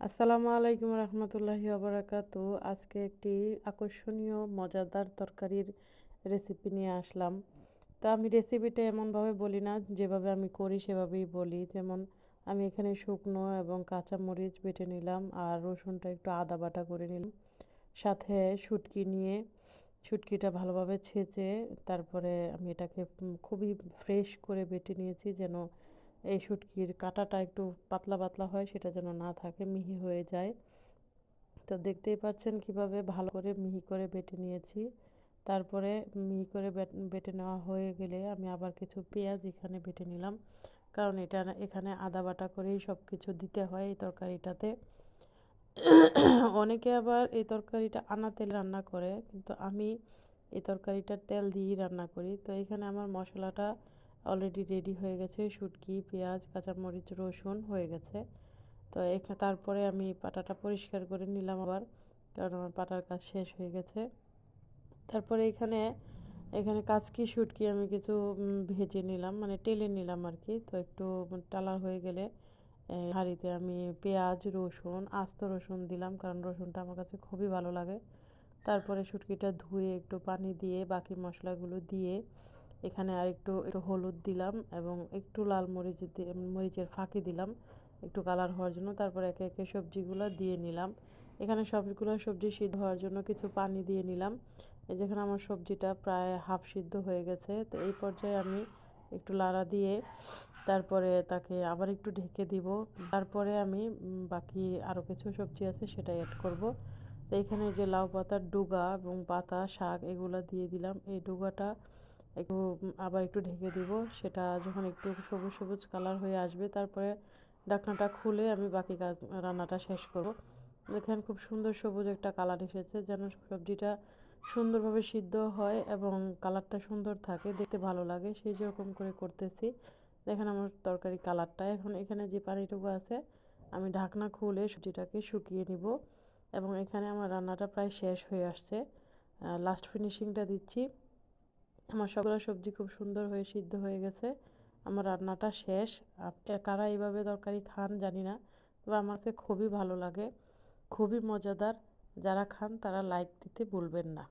আসসালামু আলাইকুম রহমতুল্লাহি আবরাকাতু আজকে একটি আকর্ষণীয়, মজাদার তরকারির রেসিপি নিয়ে আসলাম। তো আমি রেসিপিটা এমনভাবে বলি না, যেভাবে আমি করি সেভাবেই বলি। যেমন আমি এখানে শুকনো এবং কাঁচা মরিচ বেটে নিলাম আর রসুনটা একটু আদা বাটা করে নিলাম। সাথে শুটকি নিয়ে, শুটকিটা ভালোভাবে ছেঁচে তারপরে আমি এটাকে খুবই ফ্রেশ করে বেটে নিয়েছি যেন এই শুটকির কাঁটাটা একটু পাতলা পাতলা হয়, সেটা যেন না থাকে, মিহি হয়ে যায়। তো দেখতেই পাচ্ছেন কীভাবে ভালো করে মিহি করে বেটে নিয়েছি। তারপরে মিহি করে বেটে নেওয়া হয়ে গেলে আমি আবার কিছু পেঁয়াজ এখানে বেটে নিলাম। কারণ এটা এখানে আদা বাটা করেই সব কিছু দিতে হয় এই তরকারিটাতে। অনেকে আবার এই তরকারিটা আনা তেল রান্না করে, কিন্তু আমি এই তরকারিটার তেল দিয়েই রান্না করি। তো এখানে আমার মশলাটা অলরেডি রেডি হয়ে গেছে, শুটকি, পেঁয়াজ, কাঁচামরিচ, রসুন হয়ে গেছে। তো এখানে তারপরে আমি পাটাটা পরিষ্কার করে নিলাম আবার, কারণ আমার পাটার কাজ শেষ হয়ে গেছে। তারপরে এখানে এখানে কাচকি, শুটকি আমি কিছু ভেজে নিলাম মানে টেলে নিলাম আর কি তো একটু টালা হয়ে গেলে হাঁড়িতে আমি পেঁয়াজ, রসুন, আস্ত রসুন দিলাম, কারণ রসুনটা আমার কাছে খুবই ভালো লাগে। তারপরে শুটকিটা ধুয়ে একটু পানি দিয়ে, বাকি মশলাগুলো দিয়ে এখানে আর একটু একটু হলুদ দিলাম এবং একটু লাল মরিচ মরিচের ফাঁকি দিলাম। একটু কালার হওয়ার জন্য তারপরে একে একে সবজিগুলো দিয়ে নিলাম। এখানে সবগুলো সবজি সিদ্ধ হওয়ার জন্য কিছু পানি দিয়ে নিলাম। এই যেখানে আমার সবজিটা প্রায় হাফ সিদ্ধ হয়ে গেছে। তো এই পর্যায়ে আমি একটু লাড়া দিয়ে তারপরে তাকে আবার একটু ঢেকে দিব। তারপরে আমি বাকি আরও কিছু সবজি আছে সেটা অ্যাড করব। তো এখানে যে লাউ পাতার ডুগা এবং পাতা, শাক এগুলো দিয়ে দিলাম। এই ডুগাটা একটু আবার একটু ঢেকে দিব। সেটা যখন একটু সবুজ সবুজ কালার হয়ে আসবে, তারপরে ডাকনাটা খুলে আমি বাকি কাজ, রান্নাটা শেষ করব। দেখেন খুব সুন্দর সবুজ একটা কালার এসেছে, যেন সবজিটা সুন্দরভাবে সিদ্ধ হয় এবং কালারটা সুন্দর থাকে, দেখতে ভালো লাগে, সেই যেরকম করে করতেছি। দেখেন আমার তরকারি কালারটা, এখন এখানে যে পানিটুকু আছে, আমি ঢাকনা খুলে সবজিটাকে শুকিয়ে নিব এবং এখানে আমার রান্নাটা প্রায় শেষ হয়ে আসছে। লাস্ট ফিনিশিংটা দিচ্ছি। আমার সবগুলো সবজি খুব সুন্দর হয়ে সিদ্ধ হয়ে গেছে। আমার রান্নাটা শেষ। কারা এইভাবে তরকারি খান জানি না, তবে আমার কাছে খুবই ভালো লাগে। খুবই মজাদার। যারা খান তারা লাইক দিতে ভুলবেন না।